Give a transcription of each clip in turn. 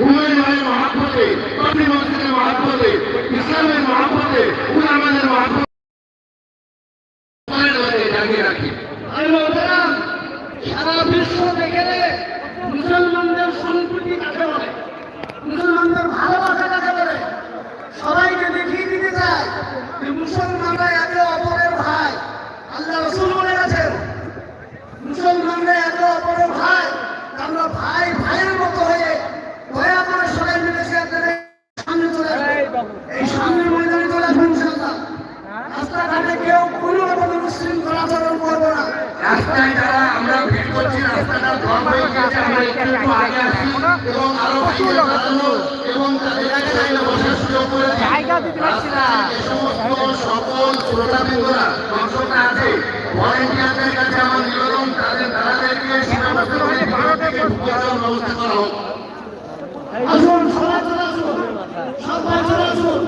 ভাইয়ের মহাব্বতে বাবরি মসজিদের মহাব্বতে ইসলামের মহাব্বতে উলামাদের বলে? সবাইকে দেখিয়ে চায় মুসলমানরা একে অপরের ভাই। আল্লাহ রসুল বলে গেছেন অপরের ভাই, আমরা ভাই ভাইয়ের মতো হয়ে রাস্তায় যারা আমরা ভিড় করছি রাস্তাটা বন্ধ হয়ে গেছে আমরা একটু একটু আগে আসি এবং আরও এবং বসার সুযোগ করে দিই। জায়গা দিতে পারছি না। যে সমস্ত সকল শ্রোতাবৃন্দরা দর্শকরা আছে। ভলেন্টিয়ারদের কাছে আমার নিবেদন তাদের তাদেরকে সীমাবদ্ধ করে দিকে উপকরণ ব্যবস্থা করা হোক। আসুন সবাই চলে আসুন। সবাই চলে আসুন।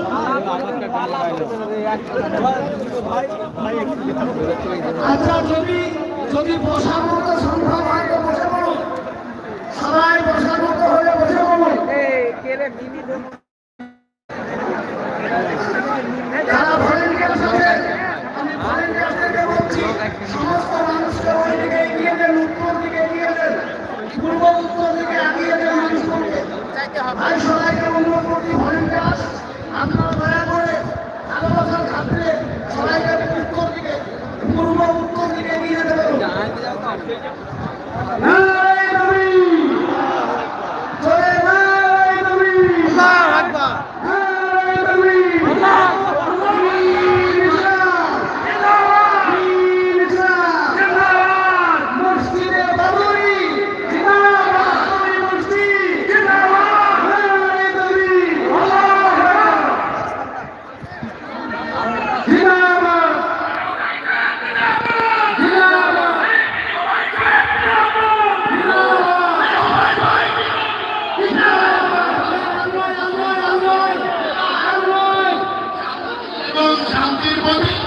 আচ্ছা যদি যদি বসার মতো সম্ভব হয় তো বসে পড়ুন সবাই বসার মতো হলে বসে পড়ুন যারা ভলেন্টিয়ার আছেন আমি ভলেন্টিয়ারদেরকে বলছি সমস্ত মানুষকে ওই দিকে এগিয়ে দেন উত্তর দিকে এগিয়ে দেন পূর্ব উত্তর দিকে এগিয়ে দেন মানুষকে। ভাই সবাইকে অনুরোধ করছি ভলেন্টিয়ার আপনারা দয়া করে ভালোবাসার খাতিরে সবাইকে উত্তর দিকে পূর্ব উত্তর দিকে এগিয়ে যেতে বলুন নারায়ণ নবী! জয় নারায়ণ নবী! নারায়ণ নবী! বীর ইসলাম! বীর ইসলাম! মসজিদে বাবরি! বাবরি মসজিদ! নারায়ণ নবী! জিন্দাবাদ! জিন্দাবাদ! এবং শান্তির প্রতি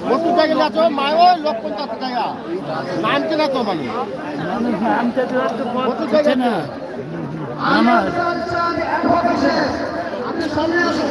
প্রচুর জায়গা তো মায় ওই লোক পঞ্চাশ জায়গা নামছে না তো মানে প্রচুর জায়গা না আপনি সামনে আসুন।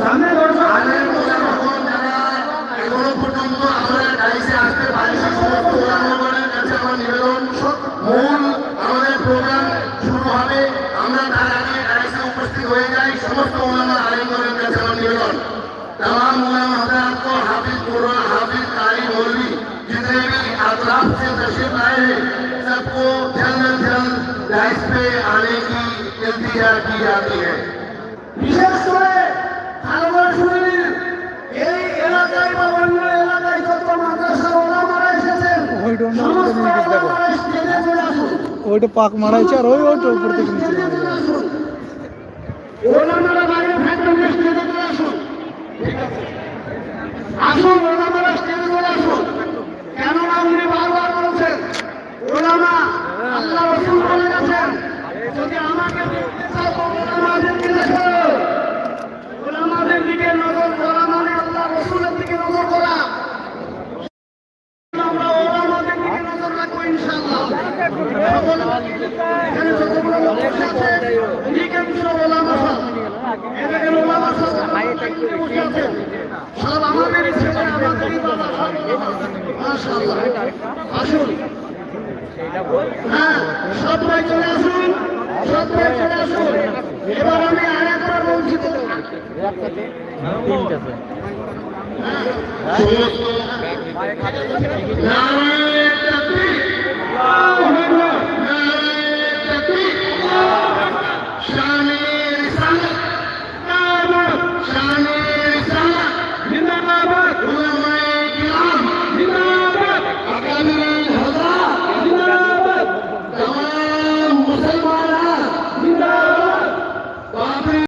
সামনে মতো এখন যারা এখনও পর্যন্ত আমরা ডাইসে আসতে পারি সমস্ত ওলামাগণের কাছে আমার নিবেদন মূল আমাদের প্রোগ্রাম শুরু হবে আমরা তার আগে উপস্থিত হয়ে যাই आने की इल्तिजा की जाती है বিশেষ করে ভালো করে শুনে নিন এই এলাকায় বা অন্য এলাকায় যত মাদ্রাসা ওলামারা এসেছেন সমস্ত ওলামারা স্টেজে চলে আসুন ওইটা পাক মারাইছে আর ওই ওইটা উপর থেকে নিচে স্টেজে সব এখানে ওলামা বসে আছেন সব আমাদেরই ছেলে আমাদেরই বাবা মাশাআল্লাহ আসুন হ্যাঁ সবাই চলে আসুন সবাই চলে আসুন এবার আমি আরেকবার বলছি তো সমস্ত